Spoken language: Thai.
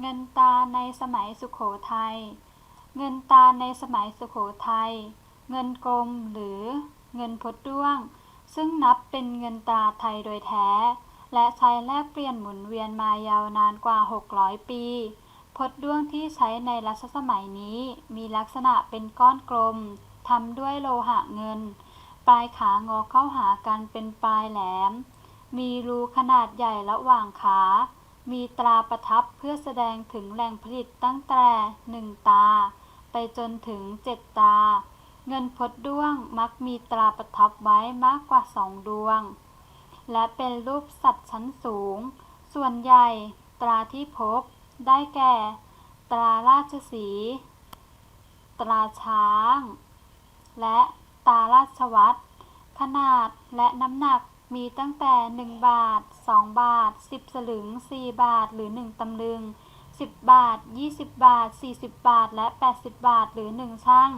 เงินตาในสมัยสุขโขทัย เงินตาในสมัยสุขโขทัย เงินกลมหรือเงินพดด้วง ซึ่งนับเป็นเงินตาไทยโดยแท้ และใช้แลกเปลี่ยนหมุนเวียนมายาวนานกว่า 600 ปี พดด้วงที่ใช้ในรัชสมัยนี้มีลักษณะเป็นก้อนกลมทำด้วยโลหะเงิน ปลายขางอเข้าหากันเป็นปลายแหลม มีรูขนาดใหญ่ระหว่างขา มีตราประทับเพื่อแสดงถึงแหล่งผลิตตั้งแต่หนึ่งตา ไปจนถึงเจ็ดตา เงินพดด้วงมักมีตราประทับไว้มากกว่าสองดวง และเป็นรูปสัตว์ชั้นสูง ส่วนใหญ่ตราที่พบได้แก่ ตราราชสี ตราช้าง และตาราชวัตรขนาดและน้ำหนัก มีตั้งแต่ 1 บาท 2 บาท 10 สลึง 4 บาท หรือ 1 ตำลึง 10 บาท 20 บาท 40 บาท และ 80 บาท หรือ 1 ช่าง